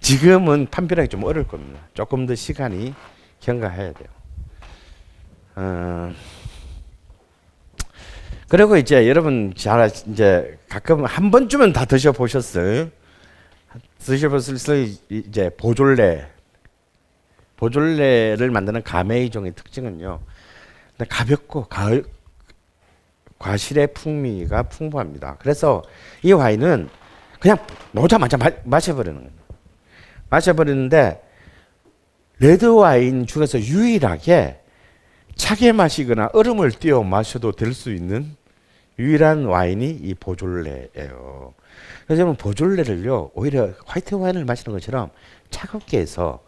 지금은 판별하기 좀 어려울 겁니다. 조금 더 시간이 경과해야 돼요. 어, 그리고 이제 여러분 잘 이제 가끔 한 번쯤은 다 드셔 보셨어요. 드셔 보셨을 이제 보졸레 보졸레를 만드는 가메이 종의 특징은요. 근데 가볍고 가을 과실의 풍미가 풍부합니다. 그래서 이 와인은 그냥 놓자마자 마, 마셔버리는 거예요. 마셔버리는데 레드 와인 중에서 유일하게 차게 마시거나 얼음을 띄워 마셔도 될 수 있는 유일한 와인이 이 보졸레예요. 그래서 보졸레를요 오히려 화이트 와인을 마시는 것처럼 차갑게 해서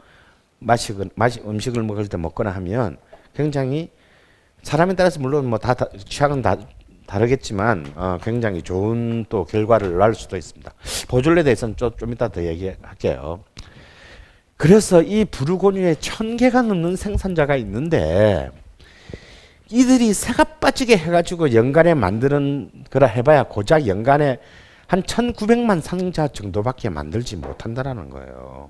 마시건 마시 음식을 먹을 때 먹거나 하면 굉장히 사람에 따라서 물론 뭐 다 취향은 다 다르겠지만 어, 굉장히 좋은 또 결과를 낳을 수도 있습니다. 보졸레에 대해서는 좀, 좀 이따 더 얘기할게요. 그래서 이 부르고뉴에 천 개가 넘는 생산자가 있는데 이들이 새가 빠지게 해가지고 연간에 만드는 거라 해봐야 고작 연간에 한 1,900만 상자 정도밖에 만들지 못한다라는 거예요.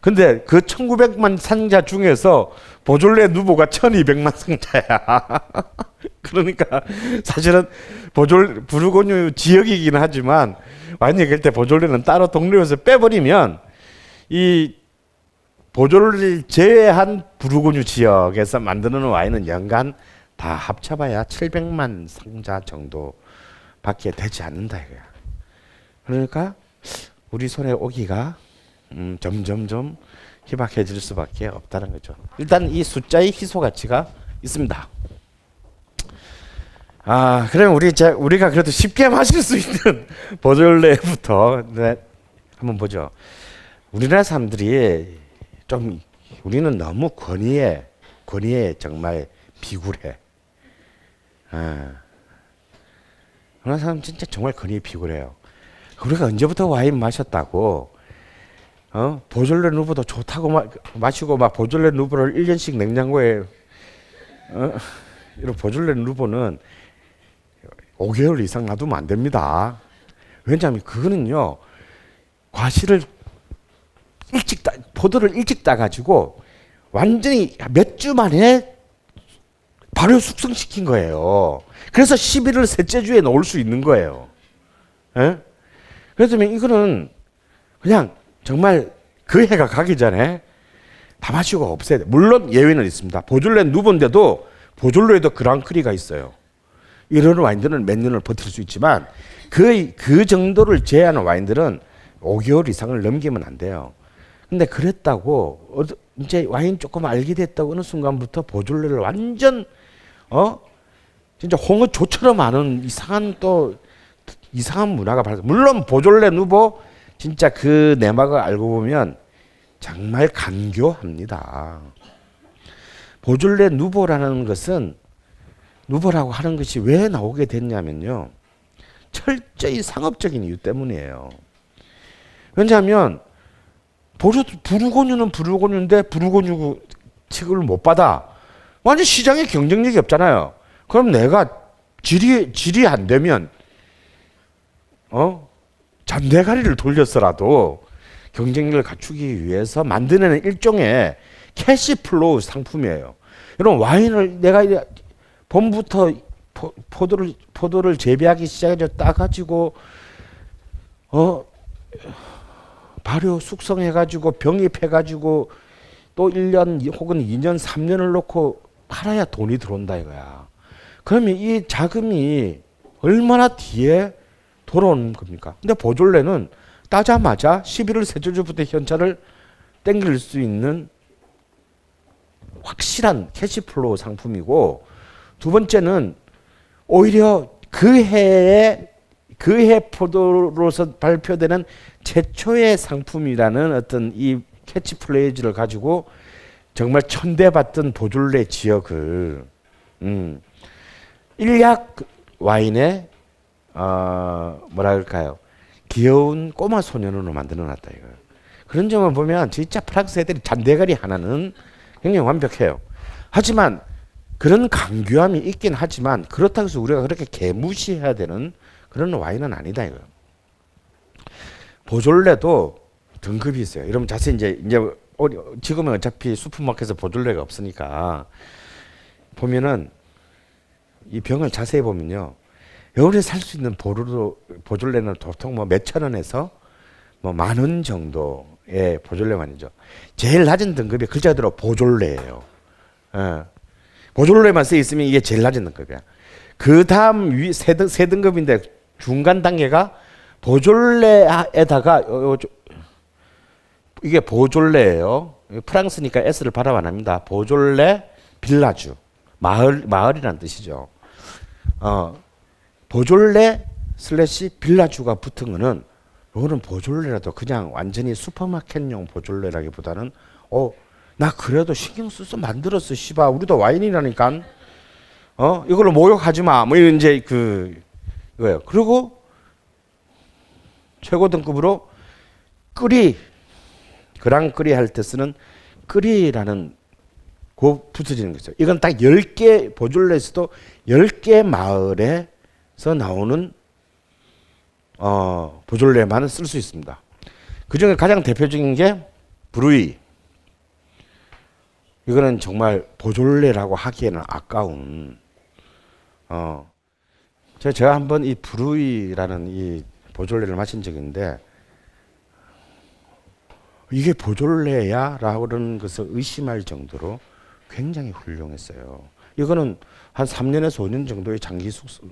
근데 그 1900만 상자 중에서 보졸레 누보가 1200만 상자야. 그러니까 사실은 보졸 부르고뉴 지역이긴 하지만 와인 얘기할 때 보졸레는 따로 동료에서 빼버리면 이 보졸레를 제외한 부르고뉴 지역에서 만드는 와인은 연간 다 합쳐봐야 700만 상자 정도밖에 되지 않는다 이거야. 그러니까 우리 손에 오기가 음, 점점점 희박해질 수밖에 없다는 거죠. 일단 이 숫자의 희소 가치가 있습니다. 아, 그럼 우리 이제 우리가 그래도 쉽게 마실 수 있는 보졸레부터 네, 한번 보죠. 우리나라 사람들이 좀 우리는 너무 권위에 권위에 정말 비굴해. 아, 우리나라 사람 진짜 정말 권위에 비굴해요. 우리가 언제부터 와인 마셨다고 어? 보졸레 누보도 좋다고 마, 마시고 막 보졸레 누보를 1년씩 냉장고에 어? 이런 보졸레 누보는 5개월 이상 놔두면 안 됩니다. 왜냐하면 그거는요 과실을 일찍 따, 포도를 일찍 따가지고 완전히 몇 주 만에 발효 숙성시킨 거예요. 그래서 11월 셋째 주에 넣을 수 있는 거예요. 예? 그래서 이거는 그냥 정말 그 해가 가기 전에 다 마시고 없애야 돼. 물론 예외는 있습니다. 보졸레 누본데도 보졸레에도 그랑크리가 있어요. 이런 와인들은 몇 년을 버틸 수 있지만 그, 그 정도를 제한한 와인들은 5개월 이상을 넘기면 안 돼요. 근데 그랬다고 이제 와인 조금 알게 됐다고 어느 순간부터 보졸레를 완전 어 진짜 홍어조처럼 하는 이상한 또 이상한 문화가 발생. 물론 보졸레 누보 진짜 그 내막을 알고 보면 정말 간교합니다. 보졸레 누보라는 것은 누보라고 하는 것이 왜 나오게 됐냐면요. 철저히 상업적인 이유 때문이에요. 왜냐하면 보르, 부르고뉴는 부르고뉴인데 부르고뉴 칙을 못 받아. 완전 시장에 경쟁력이 없잖아요. 그럼 내가 질이 질이 안 되면 어 잔대가리를 돌렸어라도 경쟁력을 갖추기 위해서 만드는 일종의 캐시 플로우 상품이에요. 이런 와인을 내가 봄부터 포, 포도를 포도를 재배하기 시작해서 따 가지고 어 발효 숙성해 가지고 병입해 가지고 또 1년 혹은 2년 3년을 놓고 팔아야 돈이 들어온다 이거야. 그러면 이 자금이 얼마나 뒤에 돌아오는 겁니까? 근데 보졸레는 따자마자 11월 셋째 주부터 현찰을 땡길 수 있는 확실한 캐시플로우 상품이고 두 번째는 오히려 그 해에 그 해 포도로서 발표되는 최초의 상품이라는 어떤 이 캐치플레이즈를 가지고 정말 천대받던 보졸레 지역을 음, 일약 와인의 어, 뭐랄까요 귀여운 꼬마 소년으로 만들어놨다 이거. 그런 점을 보면 진짜 프랑스 애들이 잔대가리 하나는 굉장히 완벽해요. 하지만 그런 강규함이 있긴 하지만 그렇다고 해서 우리가 그렇게 개무시해야 되는 그런 와인은 아니다 이거. 보졸레도 등급이 있어요. 여러분 자세히 이제 이제 지금은 어차피 슈퍼마켓에 보존료가 없으니까 보면은 이 병을 자세히 보면요. 여울에 살 수 있는 보르도 보존료는 보통 뭐 몇 천 원에서 뭐 만 원 정도의 보존료만이죠. 제일 낮은 등급이 글자 그대로 보존료예요. 예. 보존료만 쓰여 있으면 이게 제일 낮은 등급이야. 그 다음 위세 세 등급인데 중간 단계가 저- 이게 보졸레예요. 프랑스니까 S를 발음 안 합니다. 보졸레 빌라주 마을 마을이란 뜻이죠. 어, 보졸레 슬래시 빌라주가 붙은 거는 요거는 보졸레라도 그냥 완전히 슈퍼마켓용 보졸레라기보다는 어, 나 그래도 신경 써서 만들었어. 씨바 우리도 와인이라니까. 어, 이걸로 모욕하지 마. 뭐 이런 이제 그 이거예요. 그리고 최고 등급으로 끓이 그랑끓이 할 때 쓰는 끓이라는 고 붙여지는 거죠. 이건 딱 10개 보존레에서도 10개 마을에서 나오는 어, 보존레만은 쓸수 있습니다. 그 중에 가장 대표적인 게 브루이. 이거는 정말 보존레라고 하기에는 아까운 어, 제가 한번 이 브루이라는 이 보존레를 마신 있는데 이게 보졸레야? 라고 그러는 것을 의심할 정도로 굉장히 훌륭했어요. 이거는 한 3년에서 5년 정도의 장기 숙성,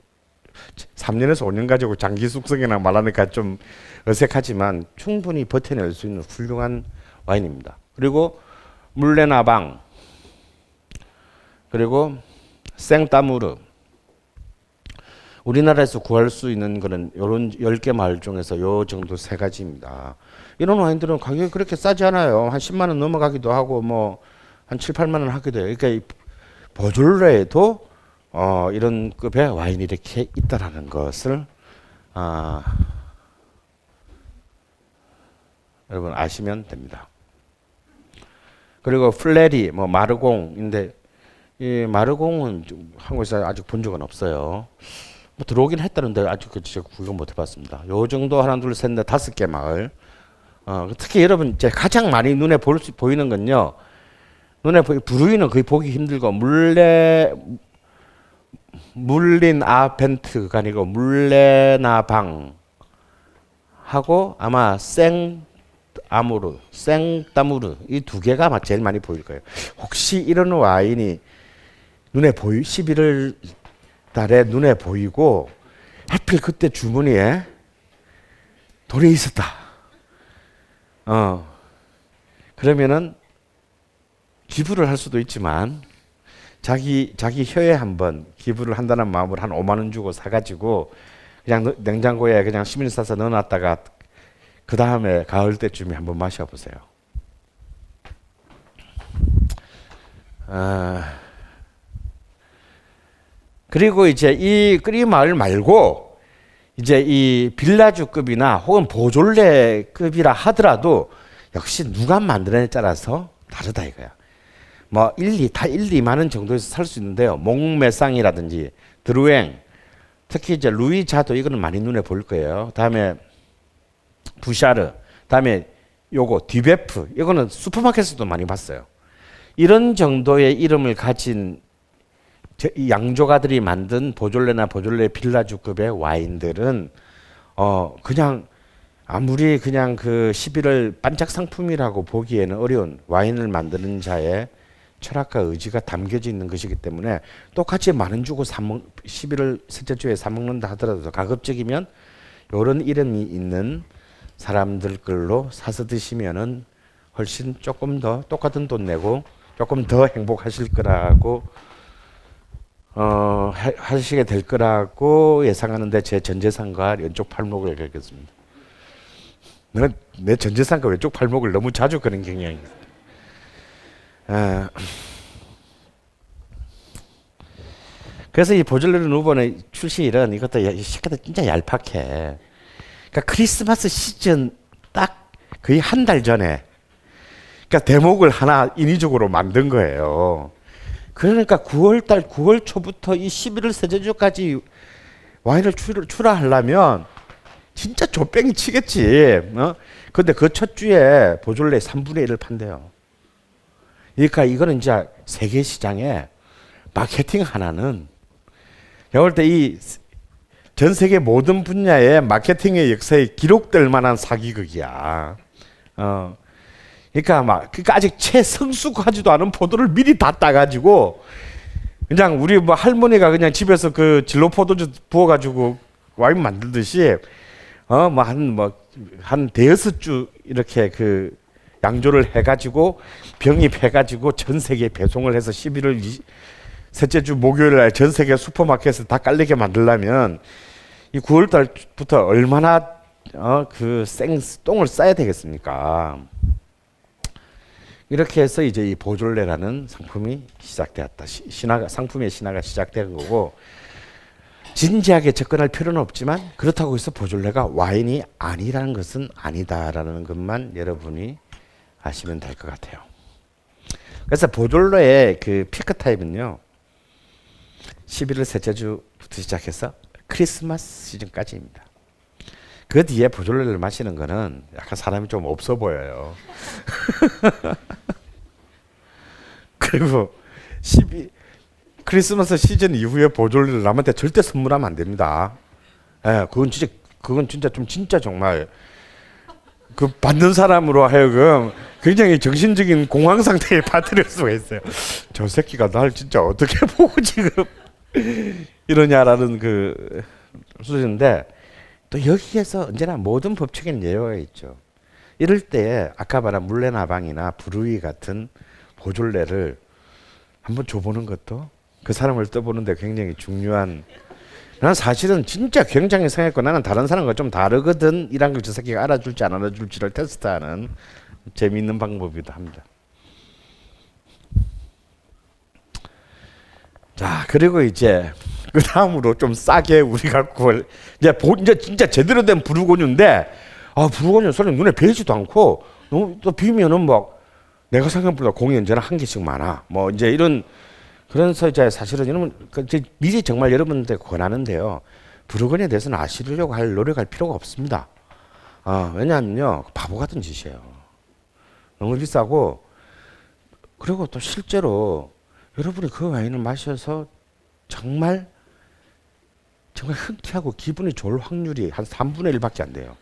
3년에서 5년 가지고 장기 숙성이나 말하니까 좀 어색하지만 충분히 버텨낼 수 있는 훌륭한 와인입니다. 그리고 물레나방, 그리고 생따무르, 우리나라에서 구할 수 있는 거는 요런 10개 마을 중에서 요 정도 세 가지입니다. 이런 와인들은 가격이 그렇게 싸지 않아요. 한 10만 원 넘어가기도 하고 뭐 한 7, 8만 원 하기도 해요. 그러니까 이 보졸레에도 어 이런 급의 와인이 이렇게 있다라는 것을 아 여러분 아시면 됩니다. 그리고 플레리 뭐 마르공인데 이 마르공은 좀 한국에서 아직 본 적은 없어요. 뭐 들어오긴 했다는데 아직 그 제가 구경 못 해봤습니다. 요 정도 하나 둘 셋 넷 다섯 개 마을. 어, 특히 여러분 이제 가장 많이 눈에 볼 수, 보이는 건요. 눈에 보이 부르이는 거의 보기 힘들고 물레 물린 아벤트가 아니고 물레나방 하고 아마 생 아무르, 생따무르 이 두 개가 아마 제일 많이 보일 거예요. 혹시 이런 와인이 눈에 보이 11월 달에 눈에 보이고 하필 그때 주머니에 돈이 있었다. 어. 그러면은 기부를 할 수도 있지만 자기 자기 혀에 한번 기부를 한다는 마음으로 한 5만 원 주고 사 가지고 그냥 넣- 냉장고에 그냥 시민 싸서 넣어 놨다가 그 다음에 가을 때쯤에 한번 마셔 보세요. 아, 그리고 이제 이 끓이 마을 말고 이제 이 빌라주급이나 혹은 보졸레급이라 하더라도 역시 누가 만드느냐에 따라서 다르다 이거야. 뭐 1, 2, 다 1, 2만 원 정도에서 살 수 있는데요. 몽메상이라든지 드루엥, 특히 이제 루이 자도 이거는 많이 눈에 보일 거예요. 다음에 부샤르, 다음에 요거 디베프, 이거는 슈퍼마켓에서도 많이 봤어요. 이런 정도의 이름을 가진 제- 이 양조가들이 만든 보졸레나 보졸레 빌라주급의 와인들은 어 그냥 아무리 그냥 그 11월 반짝 상품이라고 보기에는 어려운 와인을 만드는 자의 철학과 의지가 담겨져 있는 것이기 때문에 똑같이 만원 주고 사 먹, 11월 셋째 주에 사 먹는다 하더라도 가급적이면 이런 이름이 있는 사람들 걸로 사서 드시면은 훨씬 조금 더 똑같은 돈 내고 조금 더 행복하실 거라고 어, 하- 하시게 될 거라고 예상하는데 제 전재산과 왼쪽 팔목을 걸겠습니다. 내가 내 전재산과 왼쪽 팔목을 너무 자주 그런 경향이 있어요. 아, 그래서 이 보절레르 누번의 출시일은 이것도 새끼들 진짜 얄팍해. 그러니까 크리스마스 시즌 딱 거의 한 달 전에 그러니까 대목을 하나 인위적으로 만든 거예요. 그러니까 9월 달 9월 초부터 이 11월 세제주까지 와인을 출, 출하하려면 진짜 조뺑이 치겠지. 어? 근데 그 첫 주에 보졸레 3분의 1을 판대요. 그러니까 이거는 이제 세계 시장에 마케팅 하나는 제가 볼 때 이 전 세계 모든 분야의 마케팅의 역사에 기록될 만한 사기극이야. 어. 그러니까 막 그러니까 아직 채 성숙하지도 않은 포도를 미리 다 따가지고 그냥 우리 뭐 할머니가 그냥 집에서 그 진로 포도주 부어가지고 와인 만들듯이 어뭐한뭐한 대여섯 주 이렇게 그 양조를 해가지고 병입해가지고 전 세계 배송을 해서 11월 이, 셋째 주 목요일 날 전 세계 슈퍼마켓에 다 깔리게 만들려면 이 9월 달부터 얼마나 어 그 생 똥을 싸야 되겠습니까? 이렇게 해서 이제 이 보졸레라는 상품이 시작되었다. 시, 신화가 상품의 신화가 시작된 거고 진지하게 접근할 필요는 없지만 그렇다고 해서 보졸레가 와인이 아니라는 것은 아니다라는 것만 여러분이 아시면 될 것 같아요. 그래서 보졸레의 그 피크 타임은요. 11월 셋째 주부터 시작해서 크리스마스 시즌까지입니다. 그 뒤에 보졸레를 마시는 거는 약간 사람이 좀 없어 보여요. 그리고 12 크리스마스 시즌 이후에 보졸레를 남한테 절대 선물하면 안 됩니다. 예, 그건 진짜 그건 진짜 좀 진짜 정말 그 받는 사람으로 하여금 굉장히 정신적인 공황 상태에 빠뜨릴 수가 있어요. 저 새끼가 날 진짜 어떻게 보고 지금 이러냐라는 그 수준인데 또 여기에서 언제나 모든 법칙에는 예외가 있죠. 이럴 때 아까 말한 물레나방이나 부르이 같은 보졸레를 한번 줘보는 것도 그 사람을 떠보는데 굉장히 중요한 나는 사실은 진짜 굉장히 생각했고 나는 다른 사람과 좀 다르거든 이란 걸저 새끼가 알아줄지 안 알아줄지를 테스트하는 재미있는 방법이기도 합니다. 자 그리고 이제 그 다음으로 좀 싸게 우리가 구할 이제 보, 이제 진짜 제대로 된 부르고뉴인데 아 부르고뉴 소리 눈에 배지도 않고 너무 또 비면은 막 내가 생각보다 공이 언제나 한 개씩 많아 뭐 이제 이런 그래서 이제 사실은 여러분 그 미리 정말 여러분한테 권하는데요 부르고뉴에 대해서는 아시려고 할 노력할 필요가 없습니다. 아 왜냐하면요 바보 같은 짓이에요. 너무 비싸고 그리고 또 실제로 여러분이 그 와인을 마셔서 정말 정말 흔쾌하고 기분이 좋을 확률이 한 3분의 1밖에 안 돼요.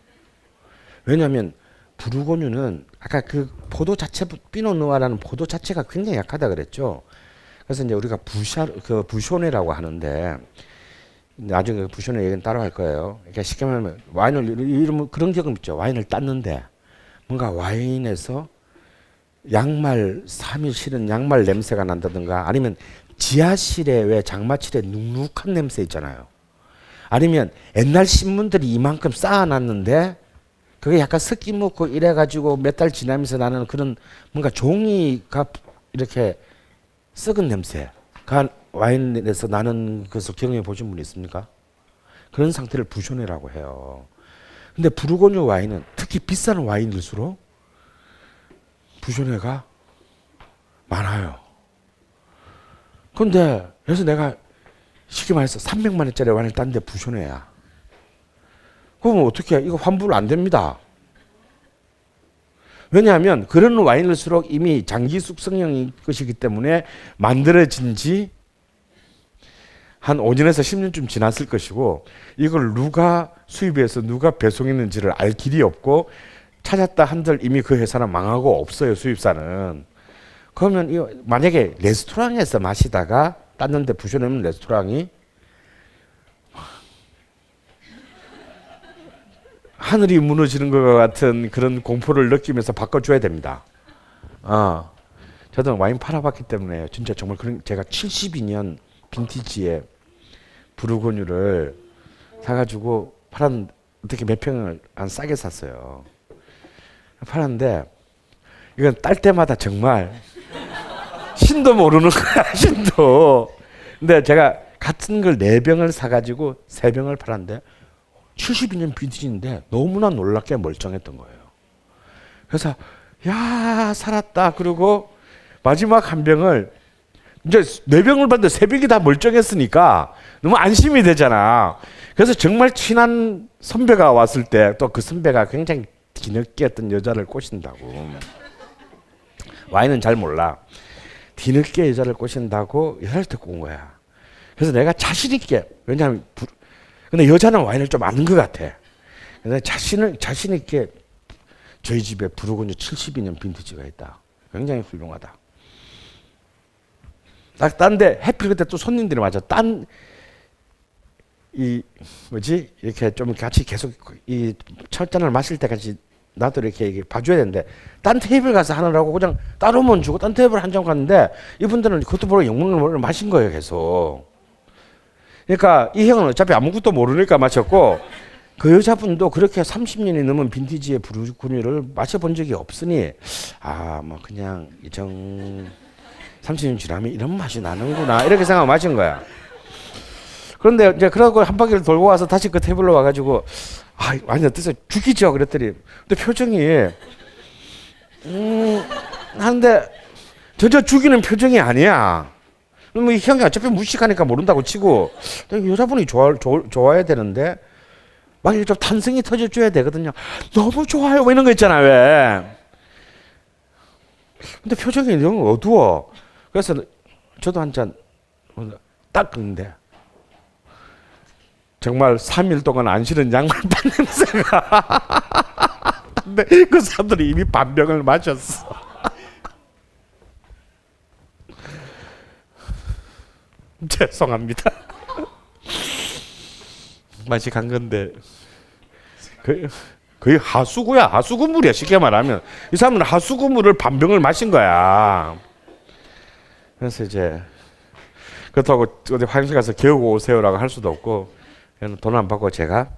왜냐하면 부르고뉴는 아까 그 포도 자체 피노누아라는 포도 자체가 굉장히 약하다 그랬죠. 그래서 이제 우리가 부샤 그 부쇼네라고 하는데 나중에 그 부쇼네 얘기는 따로 할 거예요. 그러니까 쉽게 말하면 와인을 이런 그런 경험 있죠. 와인을 땄는데 뭔가 와인에서 양말 3일 실은 양말 냄새가 난다든가 아니면 지하실에 왜 장마실에 눅눅한 냄새 있잖아요. 아니면 옛날 신문들이 이만큼 쌓아놨는데 그게 약간 습기 묻고 이래가지고 몇 달 지나면서 나는 그런 뭔가 종이가 이렇게 썩은 냄새가 와인에서 나는 것을 경험해 보신 분 있습니까? 그런 상태를 부쇼네라고 해요. 근데 부르고뉴 와인은 특히 비싼 와인일수록 부쇼네가 많아요. 근데 그래서 내가 쉽게 말해서 300만 원짜리 와인을 땄는데 부쇼네야. 그러면 어떻게 해? 이거 환불 안 됩니다. 왜냐하면 그런 와인일수록 이미 장기 숙성형인 것이기 때문에 만들어진 지 한 5년에서 10년쯤 지났을 것이고 이걸 누가 수입해서 누가 배송했는지를 알 길이 없고 찾았다 한들 이미 그 회사는 망하고 없어요 수입사는 그러면 이 만약에 레스토랑에서 마시다가 땄는데 부셔내면 레스토랑이 하늘이 무너지는 것 같은 그런 공포를 느끼면서 바꿔줘야 됩니다. 아, 저도 와인 팔아봤기 때문에 진짜 정말 그런 제가 72년 빈티지의 부르고뉴를 사가지고 팔았 어떻게 몇 평을 안 싸게 샀어요. 팔았는데 이건 딸 때마다 정말 신도 모르는 거야 신도. 근데 제가 같은 걸 네 병을 사가지고 세 병을 팔았는데 72년 빈티지인데 너무나 놀랍게 멀쩡했던 거예요. 그래서 야 살았다 그러고 마지막 한 병을 이제 네 병을 봤는데 세 병이 다 멀쩡했으니까 너무 안심이 되잖아. 그래서 정말 친한 선배가 왔을 때 또 그 선배가 굉장히 뒤늦게 어떤 여자를 꼬신다고. 와인은 잘 몰라. 뒤늦게 여자를 꼬신다고 여자를 데리고 온 거야. 그래서 내가 자신 있게 왜냐하면 부, 근데 여자는 와인을 좀 아는 것 같아. 근데 자신을 자신 있게 저희 집에 부르고뉴 72년 빈티지가 있다. 굉장히 훌륭하다. 딱 딴데 해필 그때 또 손님들이 맞아. 딴 이 뭐지 이렇게 좀 같이 계속 이첫 잔을 마실 때까지 나도 이렇게, 이렇게 봐줘야 되는데 딴 테이블 가서 하느라고 그냥 따로만 주고 딴 테이블 한 장 갔는데 이분들은 그것도 모르고 영문을 마신 거예요 계속. 그러니까 이 형은 어차피 아무것도 모르니까 마셨고 그 여자분도 그렇게 30년이 넘은 빈티지의 브루구니를 마셔본 적이 없으니 아 뭐 그냥 이정 30년 지나면 이런 맛이 나는구나 이렇게 생각하고 마신 거야. 그런데 이제 그러고 한 바퀴를 돌고 와서 다시 그 테이블로 와가지고 아 완전 뜻을 죽이죠 그랬더니 근데 표정이 음 하는데 전혀 죽이는 표정이 아니야. 뭐이 형이 어차피 무식하니까 모른다고 치고 여자분이 좋아, 좋아 좋아야 되는데 막 이렇게 좀 탄성이 터져줘야 되거든요. 너무 좋아요 뭐 이런 거 있잖아 왜. 근데 표정이 너무 어두워. 그래서 저도 한 잔딱 긁는데 정말 3일 동안 안 실은 양말반 냄새가. 근데 그 사람들이 이미 반 병을 마셨어. 죄송합니다. 맛이 간 건데 거의, 거의 하수구야 하수구물이야 쉽게 말하면 이 사람은 하수구물을 반병을 마신 거야. 그래서 이제 그렇다고 어디 화장실 가서 개우고 오세요라고 할 수도 없고 돈 안 받고 제가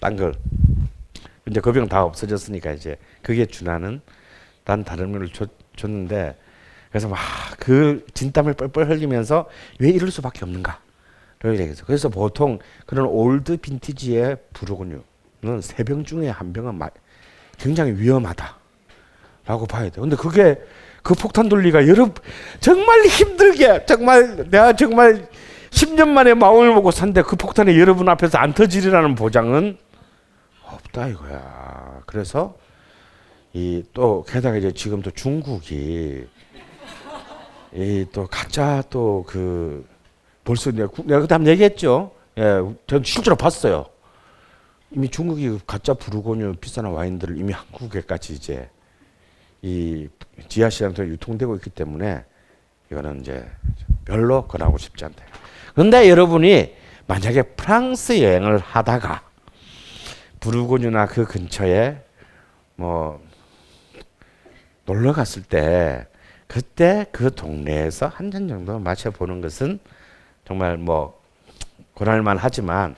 딴 걸. 이제 그 병 다 없어졌으니까 이제 그게 준하는 난 다른 걸 줬, 줬는데 그래서 막 그 진땀을 뻘뻘 흘리면서 왜 이럴 수밖에 없는가? 그래서 보통 그런 올드 빈티지의 부르고뉴는 세 병 중에 한 병은 마, 굉장히 위험하다라고 봐야 돼. 근데 그게 그 폭탄 돌리가 여러 정말 힘들게 정말 내가 정말 10년 만에 마음을 먹고 산데 그 폭탄이 여러분 앞에서 안 터지리라는 보장은 없다 이거야. 그래서 이 또 게다가 이제 지금 또 중국이 이 또 가짜 또 그 벌써 내가, 구- 내가 한번 얘기했죠. 예, 전 실제로 봤어요. 이미 중국이 가짜 부르고뉴 비싼 와인들을 이미 한국에까지 이제 이 지하 시장에서 유통되고 있기 때문에 이거는 이제 별로 권하고 싶지 않다. 그런데 여러분이 만약에 프랑스 여행을 하다가 부르고뉴나 그 근처에 뭐 놀러 갔을 때 그때 그 동네에서 한 잔 정도 마셔보는 것은 정말 뭐 권할만 하지만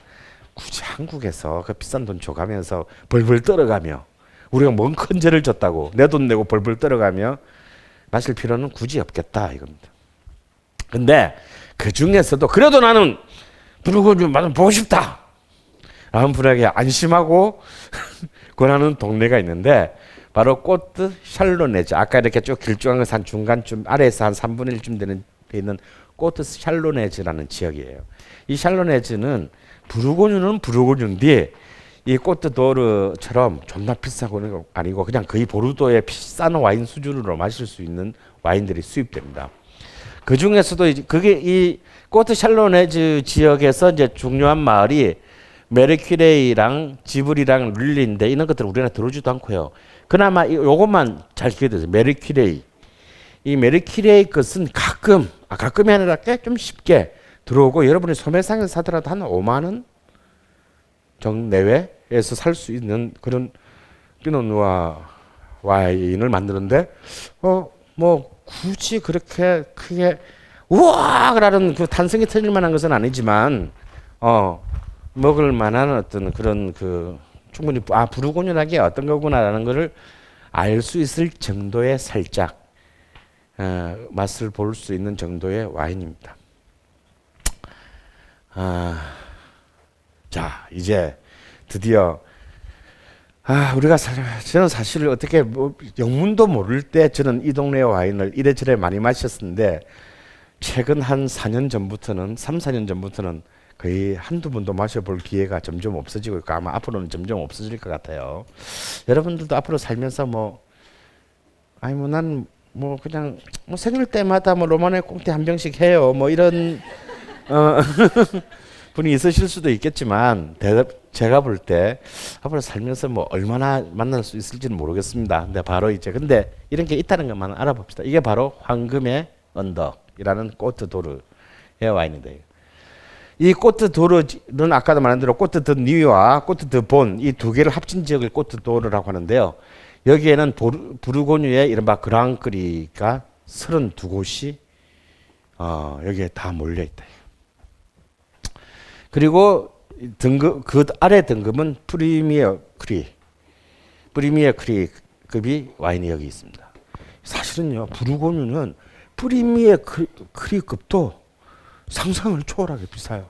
굳이 한국에서 그 비싼 돈 줘가면서 벌벌 떨어가며 우리가 뭔 큰 죄를 졌다고 내 돈 내고 벌벌 떨어가며 마실 필요는 굳이 없겠다 이겁니다. 근데 그 중에서도 그래도 나는 부르고뉴 맛을 보고 싶다. 라는 분에게 안심하고 권하는 동네가 있는데 바로 꼬트 샬로네즈 아까 이렇게 쭉 길쭉한 것한 중간쯤 아래에서 한 3분의 1쯤 되는 데 있는 꼬트 샬로네즈라는 지역이에요. 이 샬로네즈는 부르고뉴는 부르고뉴인데 이 꼬트 도르처럼 존나 비싸고는 아니고 그냥 거의 보르도의 비싼 와인 수준으로 마실 수 있는 와인들이 수입됩니다. 그 중에서도 이제 그게 이 꼬트 샬로네즈 지역에서 이제 중요한 마을이 메르큐레이랑 지브리랑 릴리인데 이런 것들 우리나라 들어오지도 않고요. 그나마 이- 요것만 잘 기억되세요. 메르큐레이. 이 메르큐레이 것은 가끔 아 가끔이 아니라 꽤 좀 쉽게 들어오고 여러분이 소매상에서 사더라도 한 5만 원 정도 내외에서 살 수 있는 그런 피노누아 와인을 만드는데 어 뭐 굳이 그렇게 크게 우와 라는 그 탄성이 터질 만한 것은 아니지만 어 먹을 만한 어떤 그런 그 충분히 아 부르고뉴나게 어떤 거구나라는 것을 알 수 있을 정도의 살짝 어, 맛을 볼 수 있는 정도의 와인입니다. 아, 자 이제 드디어 아 우리가 사, 저는 사실 어떻게 뭐 영문도 모를 때 저는 이 동네 와인을 이래저래 많이 마셨었는데 최근 한 4년 전부터는 3, 4년 전부터는 거의 한두 번도 마셔볼 기회가 점점 없어지고 있고 아마 앞으로는 점점 없어질 것 같아요. 여러분들도 앞으로 살면서 뭐 아니 뭐 난 뭐 그냥 뭐 생일 때마다 뭐 로마네 꽁트 한 병씩 해요. 뭐 이런 어 분이 있으실 수도 있겠지만 대답 제가 볼 때 앞으로 살면서 뭐 얼마나 만날 수 있을지는 모르겠습니다. 근데 바로 이제 근데 이런 게 있다는 것만 알아봅시다. 이게 바로 황금의 언덕이라는 꼬트 도르의 와인인데요. 이 꼬트 도르는 아까도 말한 대로 꼬트 드 니와 꼬트 드본 이 두 개를 합친 지역을 꼬트 도르라고 하는데요. 여기에는 보르, 부르고뉴의 이른바 그랑크리가 32곳이 어, 여기에 다 몰려 있다. 그리고 등급 그 아래 등급은 프리미어 크리 프리미어 크리급이 와인이 여기 있습니다. 사실은요 부르고뉴는 프리미어 크리, 크리급도 상상을 초월하게 비싸요.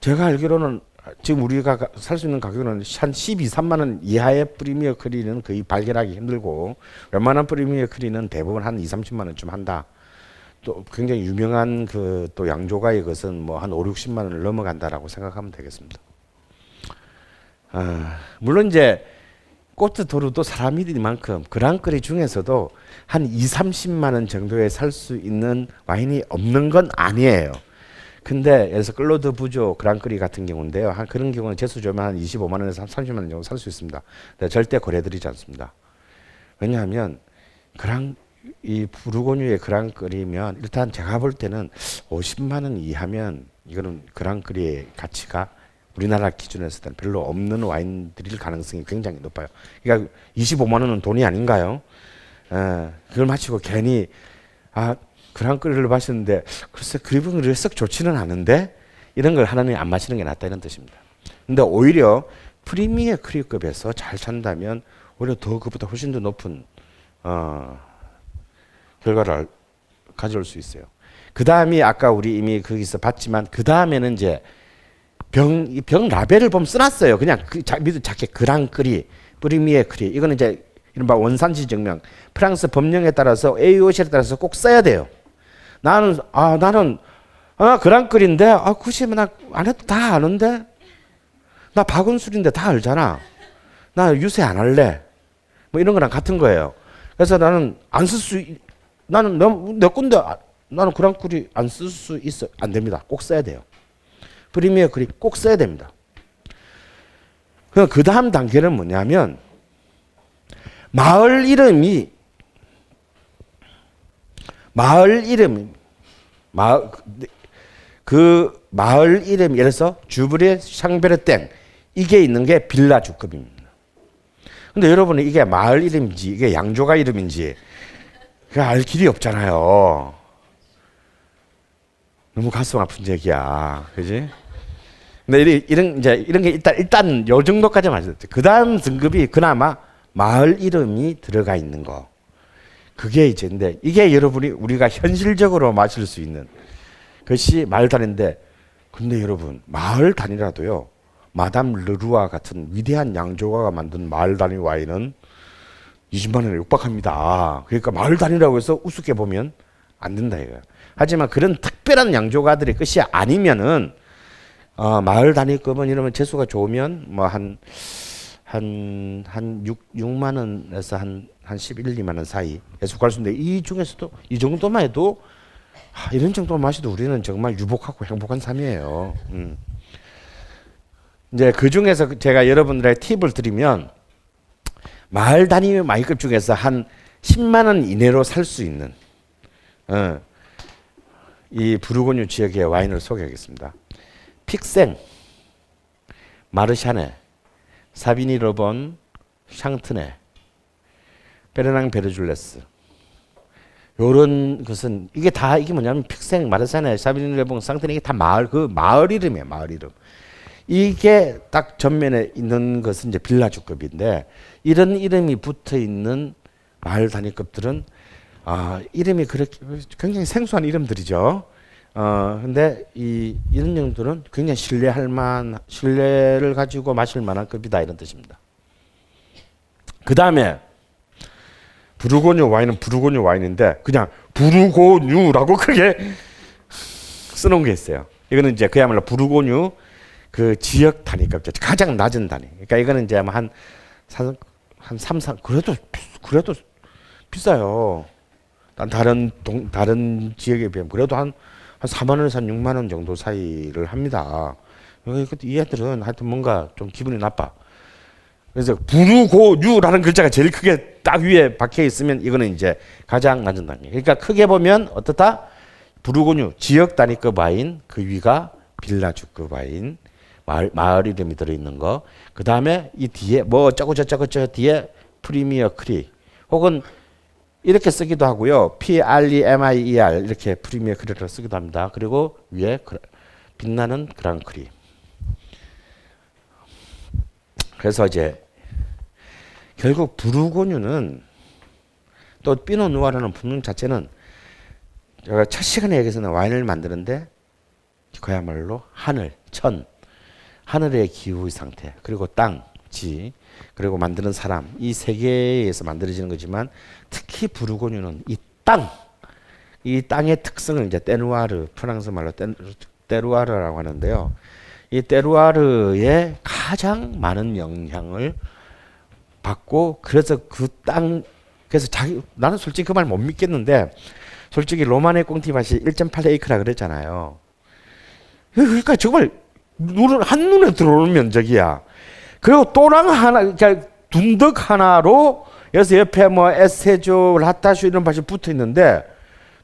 제가 알기로는 지금 우리가 살 수 있는 가격은 한 12, 3만 원 이하의 프리미어 크리는 거의 발견하기 힘들고 웬만한 프리미어 크리는 대부분 한 2, 30만 원쯤 한다. 또 굉장히 유명한 그 또 양조가의 것은 뭐 한 5, 60만 원을 넘어간다라고 생각하면 되겠습니다. 아, 물론 이제 꼬트 도르도 사람이니만큼 그랑크리 중에서도 한 2, 30만 원 정도에 살 수 있는 와인이 없는 건 아니에요. 근데 예를 들어서 클로드 부조 그랑크리 같은 경우인데요. 한 그런 경우는 제수 조면 한 25만 원에서 한 30만 원 정도 살 수 있습니다. 근데 절대 거래드리지 않습니다. 왜냐하면 그랑 이 부르고뉴의 그랑크리면 일단 제가 볼 때는 50만 원 이하면 이거는 그랑크리의 가치가 우리나라 기준에서 는 별로 없는 와인들일 가능성이 굉장히 높아요. 그러니까 25만 원은 돈이 아닌가요? 에, 그걸 마치고 괜히 아 그랑크리를 마셨는데 글쎄 그립은 그리 썩 좋지는 않은데 이런 걸 하나님 안 마시는 게 낫다 이런 뜻입니다. 근데 오히려 프리미어 크리급에서 잘 산다면 오히려 더 그보다 훨씬 더 높은 어, 결과를 가져올 수 있어요. 그 다음이 아까 우리 이미 거기서 봤지만 그 다음에는 이제 병, 이병 라벨을 보면 써놨어요. 그냥 그 자, 밑에 작게 그랑크리, 프리미에 크리. 이거는 이제 이른바 원산지 증명. 프랑스 법령에 따라서 AOC에 따라서 꼭 써야 돼요. 나는, 아, 나는, 아, 그랑크리인데, 아, 굳이 나안 해도 다 아는데? 나 박은술인데 다 알잖아. 나 유세 안 할래. 뭐 이런 거랑 같은 거예요. 그래서 나는 안 쓸 수, 나는 내, 내 건데, 아, 나는 그랑크리 안쓸 수 있어. 안 됩니다. 꼭 써야 돼요. 프리미어 글이 꼭 써야 됩니다. 그 다음 단계는 뭐냐면 마을 이름이 마을 이름 마을 그 마을 이름 예를 들어서 주브레 샹베르 땡 이게 있는 게 빌라 주급입니다. 근데 여러분은 이게 마을 이름인지 이게 양조가 이름인지 알 길이 없잖아요. 너무 가슴 아픈 얘기야, 그지? 근데 이런, 이런 이제 이런 게 일단 일단 요 정도까지만 하셨죠. 그 다음 등급이 그나마 마을 이름이 들어가 있는 거. 그게 이제 근데 이게 여러분이 우리가 현실적으로 마실 수 있는 것이 마을 단위인데 근데 여러분 마을 단위라도요 마담 르루아 같은 위대한 양조가가 만든 마을 단위 와인은 20만 원에 육박합니다. 그러니까 마을 단위라고 해서 우습게 보면 안 된다 이거야. 하지만 그런 특별한 양조가들의 것이 아니면은 어, 마을 단위급은 이러면 재수가 좋으면 뭐 한 한 한 6, 6만 원에서 한, 한 11, 2만 원 사이 에서 갈수 있는데 이 중에서도 이 정도만 해도 아, 이런 정도 마셔도 우리는 정말 유복하고 행복한 삶이에요. 음. 이제 그 중에서 제가 여러분들의 팁을 드리면 마을 단위 마이급 중에서 한 10만 원 이내로 살 수 있는 어, 이 부르고뉴 지역의 와인을 소개하겠습니다. 픽생, 마르샤네, 사비니 로본, 샹트네, 베르낭 베르줄레스. 요런 것은 이게 다 이게 뭐냐면 픽생, 마르샤네, 사비니 로본, 샹트네 이게 다 마을 그 마을 이름이에요, 마을 이름. 이게 딱 전면에 있는 것은 이제 빌라주급인데 이런 이름이 붙어 있는 마을 단위급들은 아, 이름이 그렇게 굉장히 생소한 이름들이죠. 어 근데 이 이런 정도는 굉장히 신뢰할 만 신뢰를 가지고 마실 만한 급이다 이런 뜻입니다. 그 다음에 부르고뉴 와인은 부르고뉴 와인인데 그냥 부르고뉴라고 크게 써놓은 게 있어요. 이거는 이제 그야말로 부르고뉴 그 지역 단위값 가장 낮은 단위. 그러니까 이거는 이제 한 한, 한 3, 4 그래도 그래도 비싸요. 난 다른 동 다른 지역에 비하면 그래도 한, 한 4만 원에서 한 6만 원 정도 사이를 합니다. 이 애들은 하여튼 뭔가 좀 기분이 나빠. 그래서 부르고유라는 글자가 제일 크게 딱 위에 박혀 있으면 이거는 이제 가장 낮은 단위. 그러니까 크게 보면 어떻다? 부르고뉴 지역 단위급 와인 그 위가 빌라주급 와인 마을, 마을 이름이 들어 있는 거. 그 다음에 이 뒤에 뭐 어쩌고 저쩌고 저 뒤에 프리미어 크리 혹은 이렇게 쓰기도 하고요. P R E M I E R 이렇게 프리미어 크리를 쓰기도 합니다. 그리고 위에 그- 빛나는 그랑크리. 그래서 이제 결국 부르고뉴는 또 피노 누아라는 분명 자체는 제가 첫 시간에 얘기했었는 와인을 만드는데 그야말로 하늘, 천, 하늘의 기후의 상태, 그리고 땅, 지, 그리고 만드는 사람 이 세 개에서 만들어지는 거지만 특히 부르고뉴는 이 땅, 이 땅의 특성을 이제 떼누아르 프랑스 말로 떼, 떼루아르라고 하는데요. 이 떼루아르에 가장 많은 영향을 받고 그래서 그 땅 그래서 자기 나는 솔직히 그 말 못 믿겠는데 솔직히 로마네 꽁티 밭이 1.8에이크라 그랬잖아요. 그러니까 정말 눈을 한 눈에 들어오는 면적이야. 그리고 또랑 하나, 그러니까 둔덕 하나로 여기서 옆에 뭐 에세조, 라타슈 이런 밭이 붙어 있는데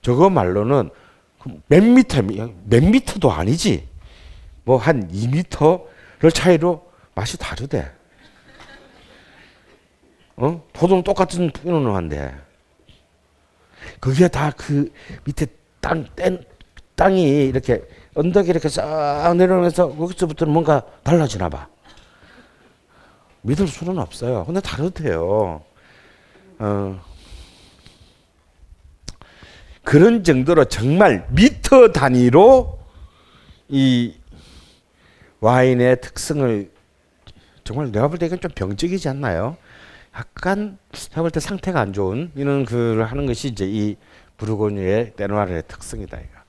저거 말로는 그몇 미터, 몇 미터도 아니지. 뭐 한 2미터를 차이로 맛이 다르대. 어? 도동 똑같은 피노는 한데. 그게 다 그 밑에 땅, 땅, 땅이 이렇게 언덕이 이렇게 싹 내려오면서 거기서부터는 뭔가 달라지나 봐. 믿을 수는 없어요. 근데 다르대요. 어. 그런 정도로 정말 미터 단위로 이 와인의 특성을 정말 내가 볼 때 이건 좀 병적이지 않나요? 약간 제가 볼때 상태가 안 좋은 이런 그를 하는 것이 이제 이 부르고뉴의 데누아르의 특성이다 이거.